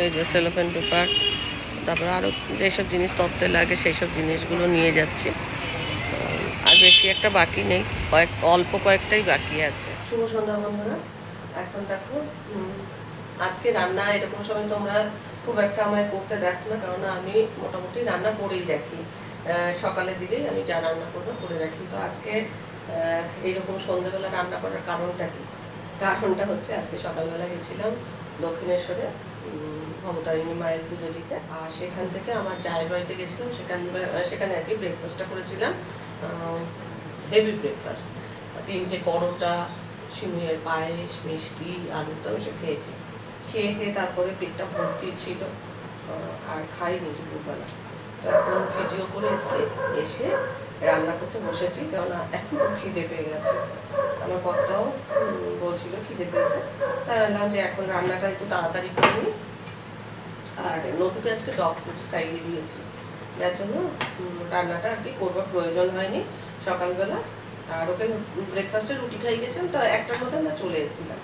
এই যে cellophane paper তারপরে আরও যেসব জিনিস তত্ত্বে লাগে সেই সব জিনিসগুলো নিয়ে যাচ্ছি। আর বেশি একটা বাকি নেই কয়েক অল্প কয়েকটাই বাকি আছে। শুভ সন্ধ্যা বন্ধুরা। এখন দেখো আজকে রান্না এরকম সময় তোমরা খুব একটা আমায় করতে দেখো না কারণ আমি মোটামুটি রান্না করেই দেখি। আহ, সকালের দিকেই আমি যা রান্না করব করে রাখি তো আজকে এইরকম সন্ধ্যেবেলা রান্না করার কারণটা কি? কারণটা হচ্ছে আজকে সকালবেলা গেছিলাম দক্ষিণেশ্বরে। ভবতারিণী মায়ের পুজো দিতে। আর সেখান থেকে আমার জায়ের বাড়িতে গেছিলাম, সেখান সেখানে আর কি ব্রেকফাস্টটা করেছিলাম। হেভি ব্রেকফাস্ট তিনটে পরোটা সিমুয়ের পায়েস, মিষ্টি, আলুর দম, এসব খেয়েছি। খেয়ে খেয়ে তারপরে পেটটা ভর্তি ছিল। আর খাইনি দুপুরবেলা। তো এখন ভিডিও করে এসেছি, এসে রান্না করতে বসেছি, কেননা এখন খিদে পেয়ে গেছে। আমার কর্তাও বলছিল খিদে পেয়েছে। তাই বললাম যে এখন রান্নাটা একটু তাড়াতাড়ি করে নিই। আর নটুকে আজকে ডগ ফুডস খাইয়ে দিয়েছি। যার জন্য রান্নাটা আর কি করবার প্রয়োজন হয়নি। সকালবেলা, আর ওকে ব্রেকফাস্টে রুটি খাই গেছিলাম, তো একটার মধ্যে আমরা চলে এসেছিলাম।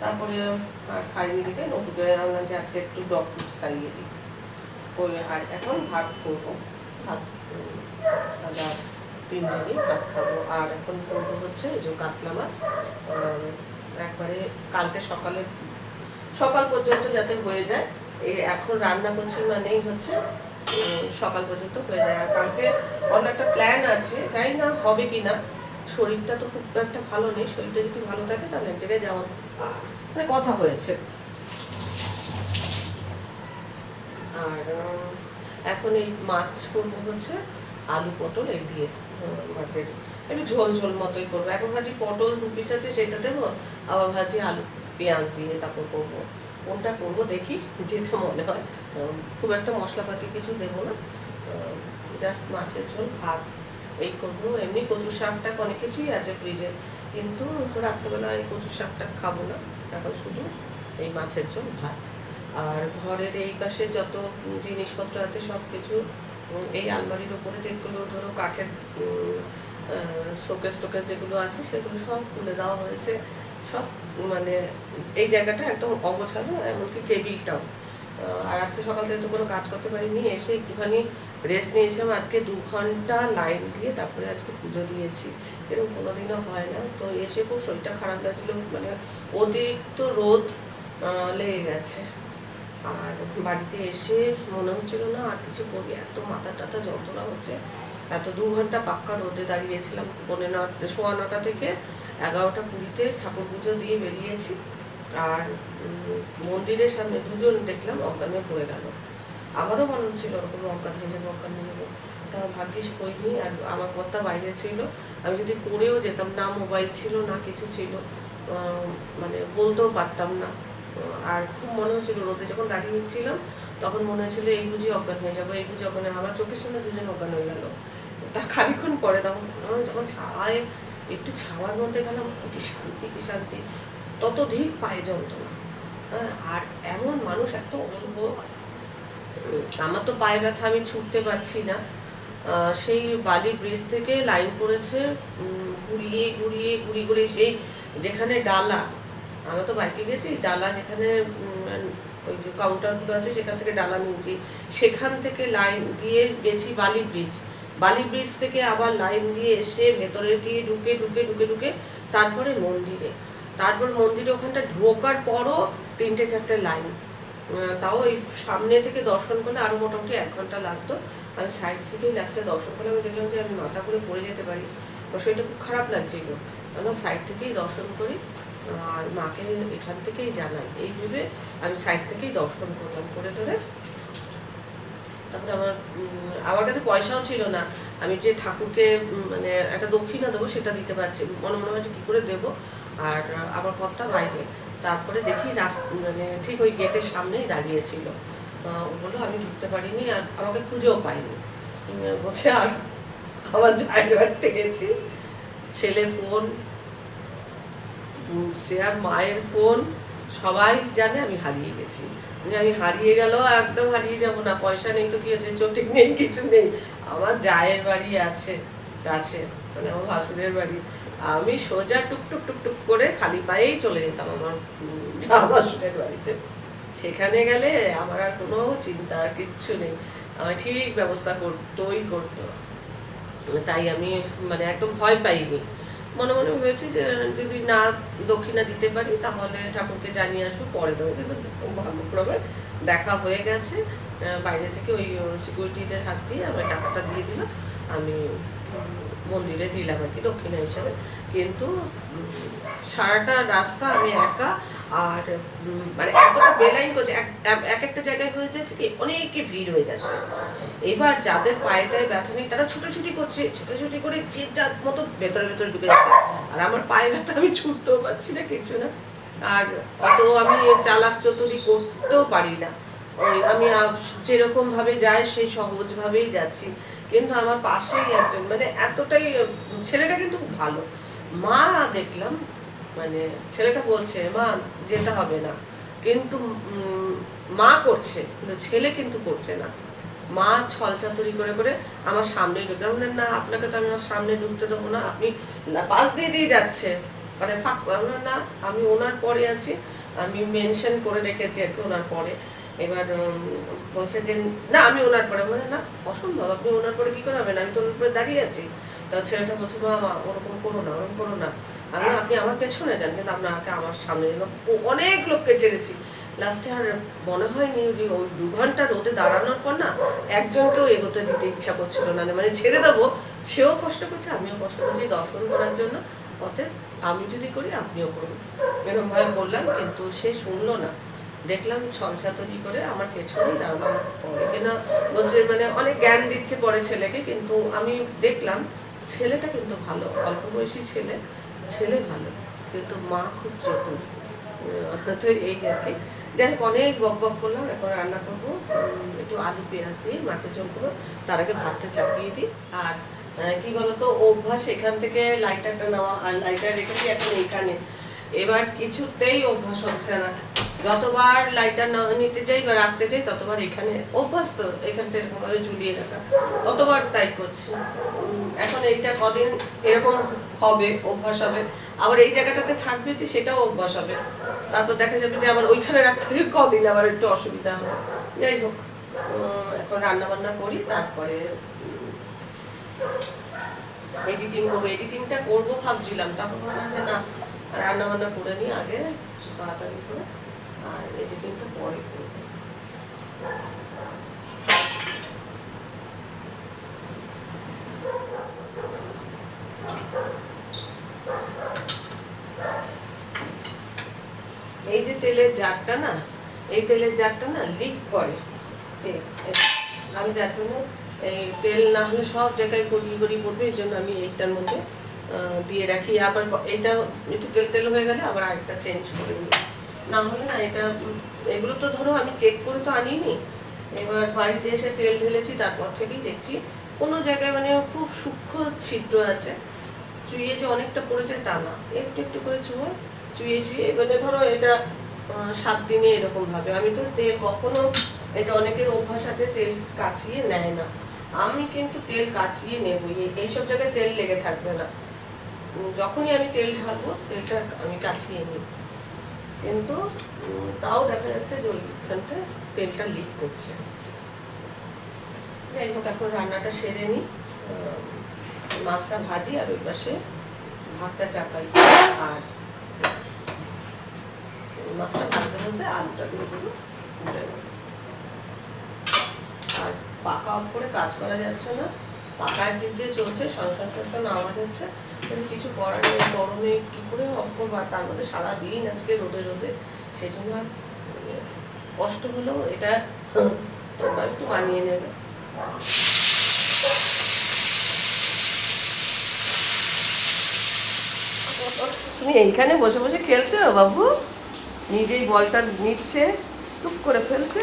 তারপরে খাইনি দিকে নটুকে রান্না যে আজকে একটু ডগ ফুডস খাইয়ে দিই। ওই, আর এখন ভাত করব। ভাত আমরা তিনজনই ভাত খাব। আর এখন করব হচ্ছে যে কাতলা মাছ। একবারে কালকে সকালে, সকাল পর্যন্ত যাতে হয়ে যায় এখন রান্না করছি মানেই হচ্ছে সকাল পর্যন্ত হয়ে যায়। আর কালকে অন্য একটা প্ল্যান আছে, জানি না হবে কি না শরীরটা তো খুব একটা ভালো নেই, শরীরটা যদি ভালো থাকে তাহলে এক জায়গায় যাওয়ার মানে কথা হয়েছে। আর এখন এই মাছ করব হচ্ছে আলু পটল, এই দিয়ে মাছের একটু ঝোল ঝোল মতোই করব। এখন ভাজি পটল দু পিস আছে, সেটা দেবো, আবার ভাজি আলু পেঁয়াজ দিয়ে তারপর করব। কোনটা করব দেখি, যেটা মনে হয়। খুব একটা মশলাপাতি কিছু দেবো না। জাস্ট মাছের ঝোল, ভাত, এই করব। এমনি কচু শাকটা অনেক কিছুই আছে ফ্রিজে কিন্তু রাত্রেবেলা এই কচু শাকটা খাব না। এখন শুধু এই মাছের ঝোল, ভাত। আর ঘরের এই পাশে যত জিনিসপত্র আছে সব কিছু এই আলমারির ওপরে যেগুলো ধরো কাঠের শোকেস টোকেস যেগুলো আছে, সেগুলো সব খুলে দেওয়া হয়েছে। সব মানে এই জায়গাটা একদম অগোছালো, এমনকি টেবিলটাও। আর আজকে সকাল থেকে তো কোনো কাজ করতে পারিনি, এসে একটুখানি রেস্ট নিয়েছিলাম। আজকে দু ঘণ্টা লাইন দিয়ে তারপরে আজকে পুজো দিয়েছি। এরকম কোনোদিনও হয় না। তো এসে খুব শরীরটা খারাপ লাগছিল মানে অতিরিক্ত রোদ লেগে গেছে। আর বাড়িতে এসে মনে হচ্ছিল না আর কিছু করি, এত মাথা টাথা যন্ত্রণা হচ্ছে। এত দু ঘণ্টা পাক্কা রোদে দাঁড়িয়েছিলাম। পৌনে নটা, সোয়া নটা থেকে এগারোটা কুড়িতে ঠাকুর পুজো দিয়ে বেরিয়েছি। আর মন্দিরের সামনে দুজন দেখলাম, অজ্ঞান হয়ে পড়ে গেল। আমারও মনে হচ্ছিল ওরকম অজ্ঞান হয়ে যাব, অজ্ঞান হয়ে যাব। তা ভাগ্যিস হয়নি, আর আমার কর্তা বাইরে ছিল। আমি যদি পড়েও যেতাম, না মোবাইল ছিল, না কিছু ছিল মানে বলতেও পারতাম না। আর খুব মনে হচ্ছিল, রোদে যখন দাঁড়িয়ে ছিলাম তখন মনে হচ্ছিল এই বুঝি অজ্ঞান হয়ে যাব, এই বুঝি অজ্ঞান আমার চোখের সামনে দুজন অজ্ঞান হয়ে গেল। তা খানিক্ষণ পরে তখন যখন ছাওয়ায় একটু ছাওয়ার মধ্যে গেলাম কি শান্তি কি শান্তি। ততধিক পায়ে যন্ত্রণা। হ্যাঁ, আর এমন মানুষ এত অশুভ। আমার তো পায়ে ব্যথা আমি ছুটতে পারছি না। সেই বালি ব্রিজ থেকে লাইন পড়েছে ঘুরিয়ে ঘুরিয়ে ঘুরিয়ে ঘুরিয়ে সেই যেখানে ডালা আমরা তো বাইকে গেছি ডালা যেখানে ওই যে কাউন্টারগুলো আছে সেখান থেকে ডালা নিয়েছি। সেখান থেকে লাইন দিয়ে গেছি বালি ব্রিজ বালি ব্রিজ থেকে আবার লাইন দিয়ে এসে ভেতরে দিয়ে ঢুকে ঢুকে ঢুকে ঢুকে তারপরে মন্দিরে। তারপর মন্দিরে ওখানটা ঢোকার পরও তিনটে, চারটে লাইন। তাও এই সামনে থেকে দর্শন করলে আরও মোটামুটি এক ঘণ্টা লাগতো। আমি সাইড থেকেই লাস্টে দর্শন করলে আমি দেখলাম যে আমি মাথা করে পড়ে যেতে পারি। সেটা খুব খারাপ লাগছিল। আমরা সাইড থেকেই দর্শন করি, আর মাকে এখান থেকেই জানাই। এই ভেবে আমি সাইড থেকেই দর্শন করলাম করে টোরে। তারপরে আমার আমার কাছে পয়সাও ছিল না। আমি যে ঠাকুরকে মানে একটা দক্ষিণা দেবো সেটা দিতে পারছি, মনে মনে হচ্ছে কী করে দেবো? আর আমার কর্তা বাইরে। তারপরে দেখি রাস্তা মানে ঠিক ওই গেটের সামনেই দাঁড়িয়েছিল ও বলল, আমি ঢুকতে পারিনি আর আমাকে খুঁজেও পাইনি। বলছে, আর আমার জায়গা বাড়িতে গেছি ছেলে ফোন সে আর মায়ের ফোন, সবাই জানে আমি হারিয়ে গেছি। মানে আমি হারিয়ে গেল একদম হারিয়ে যাব না, পয়সা নেই তো কি হচ্ছে, চোটে নেই, কিছু নেই। আমার জায়ের বাড়ি আছে কাছে মানে আমার ভাসুরের বাড়ি। আমি সোজা টুকটুক টুকটুক করে খালি পায়েই চলে যেতাম আমার ভাসুরের বাড়িতে। সেখানে গেলে আমার আর কোনো চিন্তা কিচ্ছু নেই। আমার ঠিক ব্যবস্থা করতোই করতো। তাই আমি মানে একদম ভয় পাইনি। মনে মনে ভেবেছি যে যদি না দক্ষিণা দিতে পারি, তাহলে ঠাকুরকে জানিয়ে আসব, পরে দেবো কিন্তু ভাগ্যক্রমে দেখা হয়ে গেছে। বাইরে থেকে ওই সিকিউরিটিদের হাত দিয়ে আমার টাকাটা দিয়ে দিল। আমি মন্দিরে দিলাম আর কি দক্ষিণা হিসাবে। কিন্তু সারাটা রাস্তা আমি একা আর মানে এতটা বেলাইন করছে, এক, এক- এক একটা জায়গায় হয়ে যাচ্ছে কি ভিড় হয়ে যাচ্ছে। এবার যাদের পায়েটায় ব্যথা নেই, তারা ছুটোছুটি করছে, ছুটোছুটি করে যে যার মতো ভেতরে ভেতরে ঢুকে যাচ্ছে। আর আমার পায়ে ব্যথা আমি ছুটতেও পারছি না কিছু না। আর অত আমি চালাক চতুরি করতেও পারি না। ওই আমি যেরকম ভাবে যাই সেই সহজ ভাবেই যাচ্ছি। কিন্তু আমার পাশেই একজন মানে এতটাই, ছেলেটা কিন্তু ভালো। মা দেখলাম মানে ছেলেটা বলছে মা যেতে হবে না। কিন্তু মা করছে কিন্তু ছেলে কিন্তু করছে না। মা ছলচাতুরি করে করে আমার সামনে ঢুকে না আপনাকে তো আমি আমার সামনে ঢুকতে দেবো না। আপনি পাশ দিয়ে দিয়ে যাচ্ছে। মানে ফাঁক আমি বললাম, না আমি ওনার পরে আছি। আমি মেনশন করে রেখেছি আর কি ওনার পরে। এবার বলছে যে না আমি ওনার পরে। মানে না অসম্ভব। আপনি ওনার পরে কি করে হবেন? আমি তো ওনার পরে দাঁড়িয়ে আছি। তা ছেলেটা বলছে মা ওরকম করো না ওরকম করো না। আমি আপনি আমার পেছনে যান, কিন্তু আপনাকে আমার সামনে যেন অনেক লোককে ছেড়েছি। লাস্টে আর মনে হয়নি যে ওই দু ঘণ্টা রোদে দাঁড়ানোর পর না একজনকেও এগোতে দিতে ইচ্ছা করছিল না। মানে ছেড়ে দেবো, সেও কষ্ট করছে, আমিও কষ্ট করছি দর্শন করার জন্য। আমি যদি করি, আপনিও করুন। এরকম ভাবে বললাম, কিন্তু সে শুনলো না। দেখলাম ছলছাতরি করে আমার পেছনেই দাঁড়ানো পরে কিনা। বলছে মানে অনেক জ্ঞান দিচ্ছে পরে ছেলেকে, কিন্তু আমি দেখলাম ছেলেটা কিন্তু ভালো, অল্প বয়সী ছেলে। ছেলে ভালো, কিন্তু মা খুব চতুর তো এই আর কি। যাই হোক, অনেক বক বক করলাম, এখন রান্না করব। একটু আলু পেঁয়াজ দিয়ে মাছের ঝোল করব। তার আগে ভাতটা চাপিয়ে দিই। আর কি বলতো, অভ্যাস এখান থেকে লাইটারটা নেওয়া আর লাইটার রেখেছি এখন এখানে। এবার কিছুতেই অভ্যাস হচ্ছে না। যতবার লাইটার না নিতে যাই বা রাখতে যাই, ততবার এখানে অভ্যাস তো এখানটা এরকম ভাবে ঝুলিয়ে রাখা। ততবার তাই করছি। এখন এইটা কদিন এরকম হবে, অভ্যাস হবে। আবার এই জায়গাটাতে থাকবে যে সেটাও অভ্যাস হবে। তারপর দেখা যাবে যে আবার ওইখানে রাখতে গিয়ে কদিন আবার একটু অসুবিধা হবে। যাই হোক এখন রান্না বান্না করি, তারপরে এডিটিং করব। এডিটিংটা করব ভাবছিলাম, তারপর মনে হয় যে না রান্না বান্না করে নিই আগে তাড়াতাড়ি করে, আর এডিটিংটা পরে করব এই যে তেলের জারটা না, এই তেলের জারটা না লিক করে। আমি যার জন্য এই তেল না হলে সব জায়গায় গড়িয়ে গড়িয়ে পড়বে, এই জন্য আমি এইটার মধ্যে দিয়ে রাখি। আবার এটা একটু তেল তেল হয়ে গেলে আবার আরেকটা চেঞ্জ করে নিই। না হলে না এটা, এগুলো তো ধরো আমি চেক করে তো আনিনি। এবার বাড়িতে এসে তেল ঢেলেছি, তারপর থেকেই দেখছি। কোনো জায়গায় মানে খুব সূক্ষ্ম ছিদ্র আছে। চুইয়ে যে অনেকটা পড়ে যায় তা না। একটু একটু করে চুয়ে, চুইয়ে চুইয়ে মানে ধরো এটা সাত দিনে এরকম ভাবে। আমি তো তেল কখনো যে অনেকের অভ্যাস আছে, তেল কাচিয়ে নেয় না। আমি কিন্তু তেল কাচিয়ে এই- এইসব জায়গায় তেল লেগে থাকবে না। যখনই আমি তেল ঢালবো, তেলটা আমি কাচিয়ে নিই। কিন্তু তাও দেখা যাচ্ছে যে ওইখানটা তেলটা লিক করছে। যাই হোক, এখন রান্নাটা সেরে নিই। মাছটা ভাজি আর ওই পাশে ভাতটা চাপাই। আর মাছটা ভাজতে ভাজতে আলুটা দিয়ে দেবো ফুটে আর পাকা অফ করে কাজ করা যাচ্ছে না। পাকা একদিক দিয়ে চলছে সংসার সংসার আওয়াজ হচ্ছে। কিন্তু কিছু করার নেই গরমে কি করে অফ করব? আর তার মধ্যে সারাদিন আজকে রোদে রোদে। সেই জন্য আর মানে কষ্ট হলেও এটা তোমরা একটু মানিয়ে নেবে। তুমি এইখানে বসে বসে খেলছো বাবু? নিজেই বলটা নিচ্ছে টুক করে ফেলছে।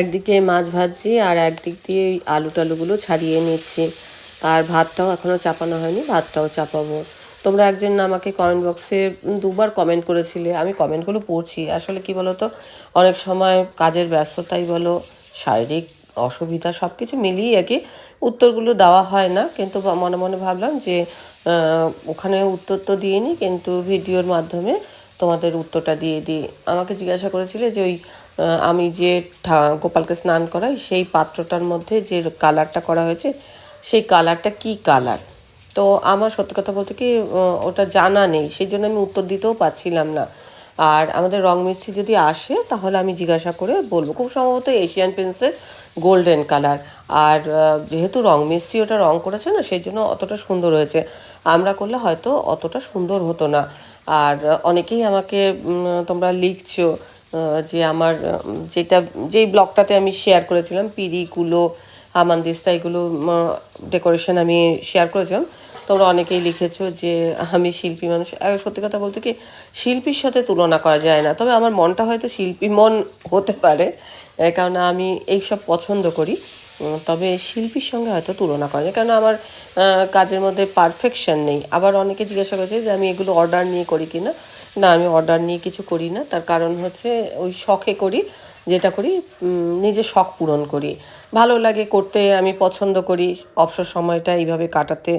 একদিকে মাছ ভাজছি আর একদিক দিয়ে আলু টালুগুলো ছাড়িয়ে নিচ্ছি। আর ভাতটাও এখনও চাপানো হয়নি, ভাতটাও চাপাবো। তোমরা একজন আমাকে কমেন্ট বক্সে দুবার কমেন্ট করেছিলে, আমি কমেন্টগুলো পড়ছি। আসলে কি বলো তো অনেক সময় কাজের ব্যস্ততাই বলো, শারীরিক অসুবিধা সব কিছু মিলিয়ে আর কি উত্তরগুলো দেওয়া হয় না। কিন্তু মনে মনে ভাবলাম যে ওখানে উত্তর তো দিইনি, কিন্তু ভিডিওর মাধ্যমে তোমাদের উত্তরটা দিয়ে দিই। আমাকে জিজ্ঞাসা করেছিলে যে ওই আমি যে গোপালকে স্নান করাই, সেই পাত্রটার মধ্যে যে কালারটা করা হয়েছে, সেই কালারটা কি কালার? তো আমার সত্যি কথা বলতে কি ওটা জানা নেই, সেই জন্য আমি উত্তর দিতেও পারছিলাম না। আর আমাদের রং মিস্ত্রি যদি আসে, তাহলে আমি জিজ্ঞাসা করে বলব। খুব সম্ভবত এশিয়ান পেন্সের গোল্ডেন কালার। আর যেহেতু রং মিস্ত্রি ওটা রং করেছে না, সেই জন্য অতটা সুন্দর হয়েছে। আমরা করলে হয়তো অতটা সুন্দর হতো না। আর অনেকেই আমাকে তোমরা লিখছো যে আমার যেটা, যেই ব্লগটাতে আমি শেয়ার করেছিলাম, পিড়িগুলো, হামানদিস্তা, এগুলো ডেকোরেশন আমি শেয়ার করেছিলাম, তোমরা অনেকেই লিখেছো যে আমি শিল্পী মানুষ। সত্যি কথা বলতে কি, শিল্পীর সাথে তুলনা করা যায় না, তবে আমার মনটা হয়তো শিল্পী মন হতে পারে কারণ আমি এইসব পছন্দ করি। তবে শিল্পীর সঙ্গে হয়তো তুলনা করা যায়। কারণ আমার কাজের মধ্যে পারফেকশন নেই। আবার অনেকে জিজ্ঞাসা করেছে যে আমি এগুলো অর্ডার নিয়ে করি কি না না আমি অর্ডার নিয়ে কিছু করি না। তার কারণ হচ্ছে ওই শখে করি, যেটা করি নিজের শখ পূরণ করি। ভালো লাগে, করতে আমি পছন্দ করি। অবসর সময়টা এইভাবে কাটাতে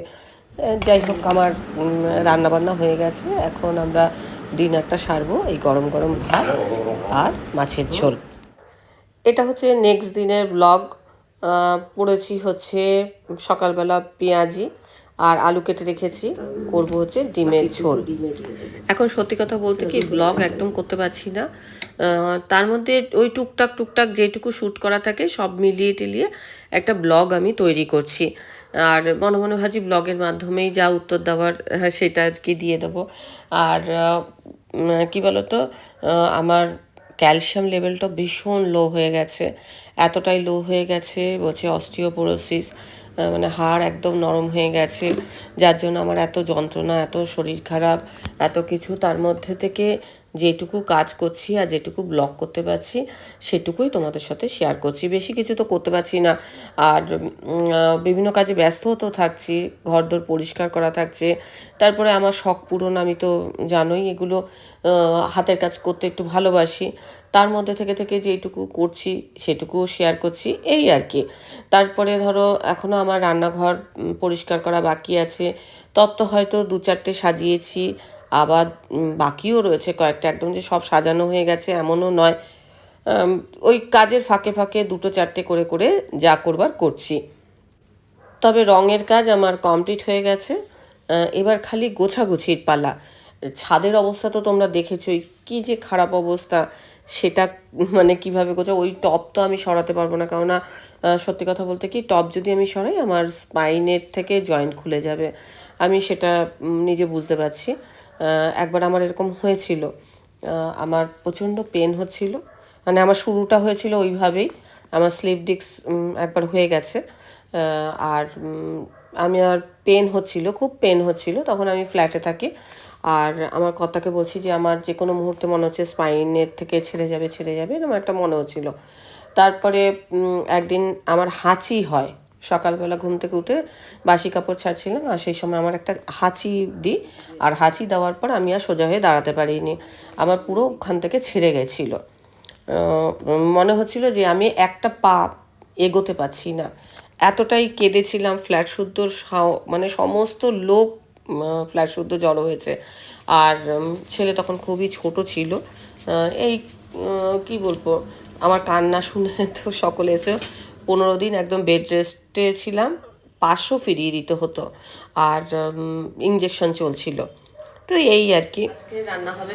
যাই হোক, আমার রান্না বান্না হয়ে গেছে। এখন আমরা ডিনারটা সারবো এই গরম গরম ভাত আর মাছের ঝোল। এটা হচ্ছে নেক্সট দিনের ব্লগ পড়েছি হচ্ছে সকালবেলা পেঁয়াজি আর আলু কেটে রেখেছি। করব হচ্ছে ডিমের ঝোল। এখন সত্যি কথা বলতে কি ব্লগ একদম করতে পারছি না। তার মধ্যে ওই টুকটাক টুকটাক যেটুকু শ্যুট করা থাকে সব মিলিয়ে টিলিয়ে একটা ব্লগ আমি তৈরি করছি। আর মনে মনে ভাজি ব্লগের মাধ্যমেই যা উত্তর দেওয়ার আহ, সেটা আর কি দিয়ে দেবো। আর কি বলতো আমার ক্যালসিয়াম লেভেলটা ভীষণ লো হয়ে গেছে। এতটাই লো হয়ে গেছে, বলছে অস্টিওপোরোসিস মানে হাড় একদম নরম হয়ে গেছে, যার জন্য আমার এত যন্ত্রণা, এত শরীর খারাপ, এত কিছু। তার মধ্যে থেকে যেটুকু কাজ করছি আর যেটুকু ব্লগ করতে পারছি, সেটুকুই তোমাদের সাথে শেয়ার করছি। বেশি কিছু তো করতে পারছি না। আর বিভিন্ন কাজে ব্যস্ত তো থাকছি, ঘরদোর পরিষ্কার করা থাকছে। তারপরে আমার শখ পূরণ আমি তো জানোই, এগুলো হাতের কাজ করতে একটু ভালোবাসি। তার মধ্যে থেকে থেকে যেইটুকু করছি, সেটুকুও শেয়ার করছি, এই আর কি। তারপরে ধরো এখনও আমার রান্নাঘর পরিষ্কার করা বাকি আছে। তত্ত্ব হয়তো দু চারটে সাজিয়েছি, আবার বাকিও রয়েছে কয়েকটা। একদম যে সব সাজানো হয়ে গেছে, এমনও নয়। ওই কাজের ফাঁকে ফাঁকে দুটো চারটে করে করে যা করবার করছি। তবে রঙের কাজ আমার কমপ্লিট হয়ে গেছে। এবার খালি গোছাগুছির পালা। ছাদের অবস্থা তো তোমরা দেখেছোই, কী যে খারাপ অবস্থা। সেটা মানে কীভাবে গোছা ওই টপ তো আমি সরাতে পারব না। কেননা সত্যি কথা বলতে কি টপ যদি আমি সরাই, আমার স্পাইনের থেকে জয়েন্ট খুলে যাবে। আমি সেটা নিজে বুঝতে পারছি। একবার আমার এরকম হয়েছিল। আমার প্রচণ্ড পেন হচ্ছিল। মানে আমার শুরুটা হয়েছিল ওইভাবেই। আমার স্লিপ ডিস্ক একবার হয়ে গেছে। আর আমি আর পেন হচ্ছিল, খুব পেন হচ্ছিল। তখন আমি ফ্ল্যাটে থাকি। আর আমার কর্তাকে বলছি যে আমার যে কোনো মুহূর্তে মনে হচ্ছে স্পাইনের থেকে ছেড়ে যাবে ছেড়ে যাবে, এরকম একটা মনে হচ্ছিল তারপরে একদিন আমার হাঁচি হয়। সকালবেলা ঘুম থেকে উঠে বাসি কাপড় ছাড়ছিলাম আর সেই সময় আমার একটা হাঁচি দিই আর হাঁচি দেওয়ার পর আমি আর সোজা হয়ে দাঁড়াতে পারিনি। আমার পুরো ওখান থেকে ছেড়ে গেছিল। মনে হচ্ছিল যে আমি একটা পা এগোতে পারছি না। এতটাই কেঁদেছিলাম ফ্ল্যাট শুদ্ধ মানে সমস্ত লোক ফ্ল্যাট শুদ্ধ জড়ো হয়েছে। আর ছেলে তখন খুবই ছোট ছিল। এই কি বলব আমার কান্না শুনে তো সকলে এসে পনেরো দিন একদম বেড রেস্টে ছিলাম পাশও ফিরিয়ে দিতে হতো। আর ইঞ্জেকশন চলছিল। তো এই আর কি। রান্না হবে।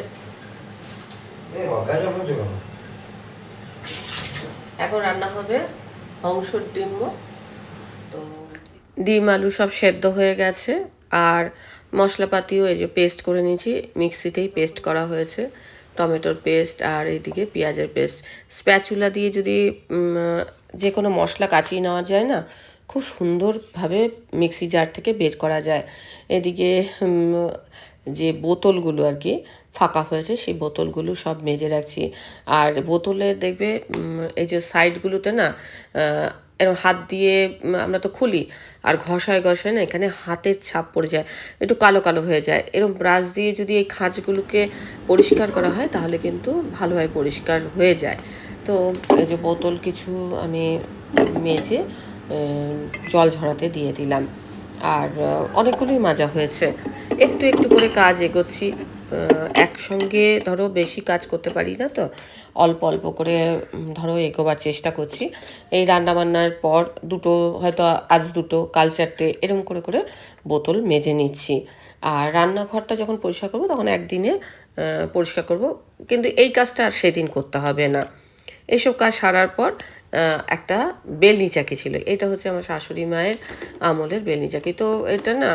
এখন রান্না হবে হংসর ডিম। তো ডিম আলু সব সেদ্ধ হয়ে গেছে। আর মশলাপাতিও এই যে পেস্ট করে নিয়েছি, মিক্সিতেই পেস্ট করা হয়েছে। টমেটোর পেস্ট আর এইদিকে পেঁয়াজের পেস্ট স্প্যাচুলা দিয়ে যদি যে কোনো মশলা কাচিয়ে নেওয়া যায় না, খুব সুন্দরভাবে মিক্সি জার থেকে বের করা যায়। এদিকে যে বোতলগুলো আর কি ফাঁকা হয়েছে, সেই বোতলগুলো সব মেজে রাখছি। আর বোতলের দেখবে এই যে সাইডগুলোতে না এরকম হাত দিয়ে আমরা তো খুলি, আর ঘষায় ঘষায় না, এখানে হাতের ছাপ পড়ে যায়, একটু কালো কালো হয়ে যায়। এরকম ব্রাশ দিয়ে যদি এই খাঁজগুলোকে পরিষ্কার করা হয়, তাহলে কিন্তু ভালোভাবে পরিষ্কার হয়ে যায়। তো এই যে বোতল কিছু আমি মেজে জল ঝরাতে দিয়ে দিলাম। আর, অনেকগুলোই মাজা হয়েছে। একটু একটু করে কাজ এগোচ্ছি। একসঙ্গে ধরো বেশি কাজ করতে পারি না তো? অল্প অল্প করে ধরো এগোবার চেষ্টা করছি। এই রান্নাবান্নার পর দুটো, হয়তো আজ দুটো, কাল চারটে এরকম করে করে বোতল মেজে নিচ্ছি। আর রান্নাঘরটা যখন পরিষ্কার করব, তখন একদিনে পরিষ্কার করব। কিন্তু এই কাজটা আর সেদিন করতে হবে না। এইসব কাজ সারার পর একটা বেলনি চাকি ছিল। এটা হচ্ছে আমার শাশুড়ি মায়ের আমলের বেলনি চাকি। তো এটা না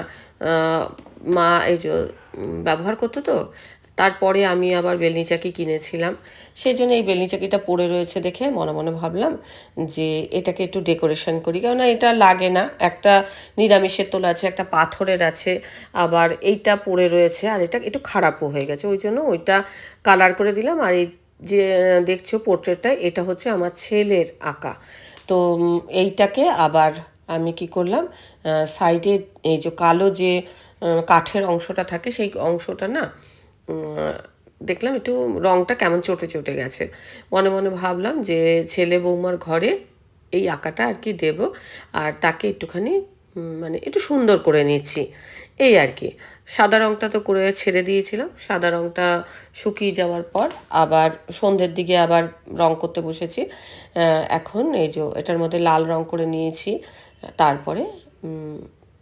মা এই যে ব্যবহার করতো তো, তারপরে আমি আবার বেলনি চাকি কিনেছিলাম। সেই জন্য এই বেলনি চাকিটা পড়ে রয়েছে দেখে মনে মনে ভাবলাম যে এটাকে একটু ডেকোরেশন করি। কেননা এটা লাগে না, একটা নিরামিষের তোলা আছে, একটা পাথরের আছে, আবার এইটা পড়ে রয়েছে আর এটা একটু খারাপও হয়ে গেছে। ওই জন্য ওইটা কালার করে দিলাম আর এই যে, দেখছ পোর্ট্রেটটা, এটা হচ্ছে আমার ছেলের আঁকা। তো এইটাকে আবার আমি কি করলাম সাইডে এই যে কালো যে কাঠের অংশটা থাকে, সেই অংশটা না দেখলাম একটু রংটা কেমন চটে চটে গেছে। মনে মনে ভাবলাম যে ছেলে বৌমার ঘরে এই আঁকাটা আর কি দেব, আর তাকে একটুখানি মানে একটু সুন্দর করে নিচ্ছি। এই আর কি। সাদা রংটা তো করে ছেড়ে দিয়েছিলাম, সাদা রংটা শুকিয়ে যাওয়ার পর আবার সন্ধ্যের দিকে আবার রং করতে বসেছি। এখন এই যে এটার মধ্যে লাল রং করে নিয়েছি, তারপরে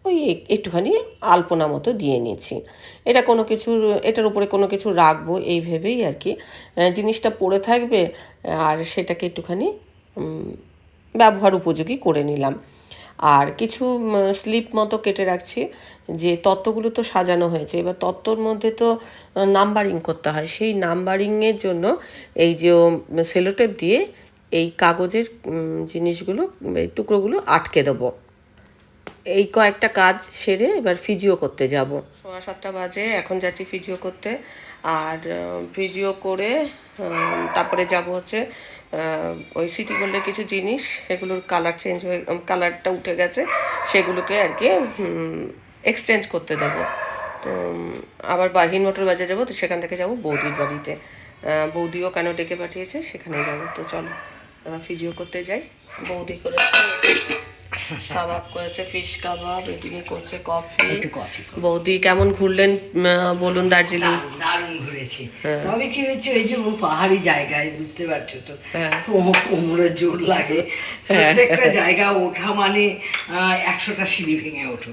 ওই একটুখানি আলপনা মতো দিয়ে নিয়েছি। এটা কোনো কিছুর, এটার উপরে কোনো কিছু রাখব এই ভেবেই আর কি। জিনিসটা পড়ে থাকবে, আর সেটাকে একটুখানি ব্যবহার উপযোগী করে নিলাম। আর কিছু স্লিপ মতো কেটে রাখছি, যে তত্ত্বগুলো তো সাজানো হয়েছে। এবার তত্ত্বর মধ্যে তো নাম্বারিং করতে হয়। সেই নাম্বারিংয়ের জন্য এই যে সেলোটেপ দিয়ে এই কাগজের জিনিসগুলো, এই টুকরোগুলো আটকে দেবো। এই কয়েকটা কাজ সেরে এবার ফিজিও করতে যাব। সোয়া সাতটা বাজে, এখন যাচ্ছি ফিজিও করতে। আর ফিজিও করে তারপরে যাব হচ্ছে ওই সিটি গোল্ডের কিছু জিনিস, সেগুলোর কালার চেঞ্জ হয়ে কালারটা উঠে গেছে, সেগুলোকে আর কি এক্সচেঞ্জ করতে দেবো। তো আবার বাহিন মোটর বাজার যাব, তো সেখান থেকে যাব বৌদির বাড়িতে। বৌদিও কেন ডেকে পাঠিয়েছে সেখানে যাব। তো চলো, এবার ফিজিও করতে যাই। বৌদি করেছে কাবাব করেছে ফিশ কাবাব এদিকে করছে কফি বৌদি কেমন ঘুরলেন বলুন দার্জিলিং? দারুণ, ঘুরেছি। তবে কি হয়েছে ওই যে ও পাহাড়ি জায়গায় বুঝতে পারছ তো? হ্যাঁ। কোমরে জোর লাগে। প্রত্যেকটা জায়গা ওঠা মানে একশোটা সিঁড়ি ভেঙে ওঠো।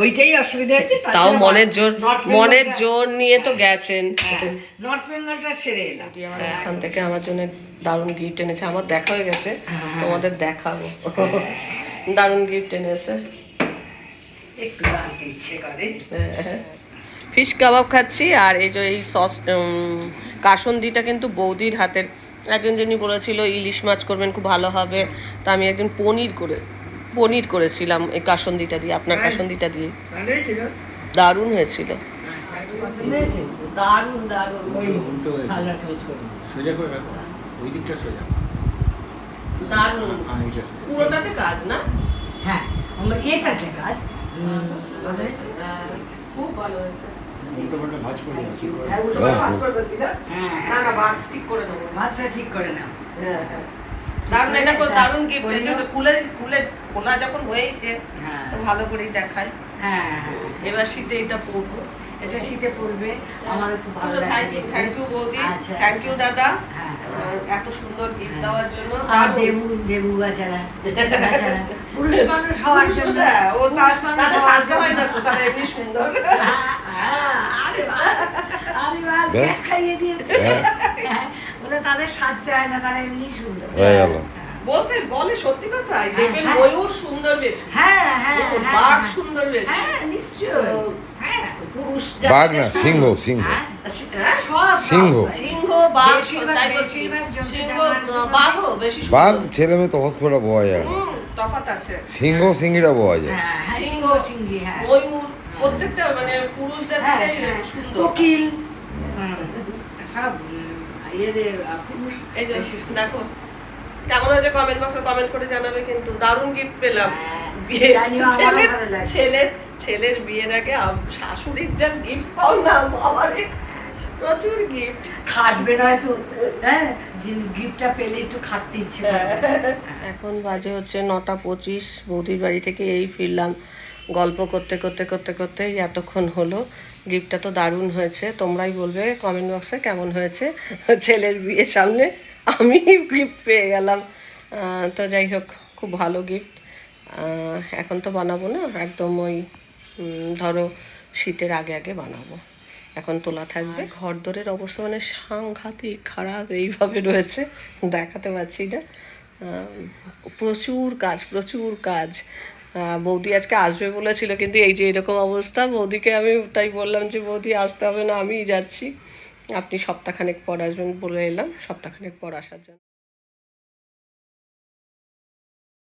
ওইটাই অসুবিধা হচ্ছে তাও মনের জোর মনের জোর নিয়ে তো গেছেন। হ্যাঁ, নর্থ বেঙ্গলটা সেরে এলাম। এখান থেকে আমার জন্য দারুণ গিফট এনেছে। আমার দেখা হয়ে গেছে তোমাদের দেখাবো। দারুণ গিফট এনেছে। একটু ইচ্ছে করে? ফিশ কাবাব খাচ্ছি আর এই যে এই সস কাসন্দিটা কিন্তু বৌদির হাতের। একজন যিনি বলেছিল ইলিশ মাছ করবেন খুব ভালো হবে। তা আমি একদিন পনির করে পনির করেছিলাম এই কাসন্দিটা দিয়ে আপনার কাসন্দিটা দিয়ে। দারুণ হয়েছিল। দারুণ দারুণ। সোজা করে রাখো ওই দিকটা সোজা। দারুণ। হ্যাঁ পুরোটাতে কাজ না? হ্যাঁ আমার এটাতে কাজ। খুব ভালো হয়েছে। হ্যাঁ? হ্যাঁ, ঠিক করে নাও। হ্যাঁ, হ্যাঁ। দারুণ এটা দারুণ গিফট করে খুলে খুলে খোলা যখন হয়েছে হ্যাঁ। তো ভালো করেই দেখায় হ্যাঁ হ্যাঁ। এবার শীতে এটা পরবো। এটা শীতে পড়বে আমারও খুব ভালো লাগে থ্যাংক ইউ বৌদি। আচ্ছা, থ্যাংক ইউ দাদা। হ্যাঁ। এত সুন্দর গিফট দেওয়ার জন্য আর দেবু দেবু বেচারা বেচারা পুরুষ মানুষ হওয়ার জন্য। হ্যাঁ, ও তার তাদের সাহায্য হয় না তো তারা এমনি সুন্দর। হ্যাঁ, আরে বাস, আরে বাস, গ্যাস খাইয়ে দিয়েছে। হ্যাঁ। হ্যাঁ, বলে তাদের সাজতে হয় না তারা এমনি সুন্দর। হয়ে গেল। বলতে বলে সত্যি কথাই দেখবেন হ্যাঁ। ময়ূর সুন্দর বেশি। হ্যাঁ হ্যাঁ হ্যাঁ, বাঘ হ্যাঁ। সুন্দর বেশি। হ্যাঁ নিশ্চয় হ্যাঁ। পুরুষ বাঘ জাতিদের না সিংহ সিংহ। হ্যাঁ, হ্যাঁ? সিংহ। সিংহ বাঘ বেশি ছেলে মেয়ে তফাৎ করে বোয়া যায় তফাৎ আছে। সিংহ সিংহীরা বোয়া যায়। হ্যাঁ, হ্যাঁ, সিংহ, সিংহ, সিংহী, হ্যাঁ। ময়ূর প্রত্যেকটা মানে পুরুষ হ্যাঁ, হ্যাঁ। সুন্দর। কোকিল। সব উম, পুরুষ এই যে দেখো কেমন হয়েছে কমেন্ট বক্সে কমেন্ট করে জানাবে কিন্তু দারুণ গিফট পেলাম। হ্যাঁ, ছেলের- ছেলের ছেলের বিয়ের আগে শাশুড়ির যা গিফট পাও না বাবারে। প্রচুর গিফট খাটবে নয়তো হ্যাঁ গিফটটা পেলে একটু খাটতে ইচ্ছে এখন বাজে হচ্ছে নটা পঁচিশ বৌদির বাড়ি থেকে এই ফিরলাম। গল্প করতে করতে করতে করতেই এতক্ষণ হলো। গিফটটা তো দারুণ হয়েছে। তোমরাই বলবে কমেন্ট বক্সে কেমন হয়েছে ছেলের বিয়ের সামনে। আমি গিফট পেয়ে গেলাম। তো যাই হোক খুব ভালো গিফট এখন তো বানাবো না, একদম ওই ধরো শীতের আগে আগে বানাবো। এখন তোলা থাকবে। ঘর দরের অবস্থা মানে সাংঘাতিক খারাপ এইভাবে রয়েছে, দেখাতে পারছি না। প্রচুর কাজ প্রচুর কাজ। বৌদি আজকে আসবে বলেছিল, কিন্তু এই যে এরকম অবস্থা, বৌদিকে আমি তাই বললাম যে, বৌদি, আসতে হবে না, আমিই যাচ্ছি। আপনি সপ্তাহখানেক পর আসবেন বলে এলাম, সপ্তাহখানেক পর আসার জন্য।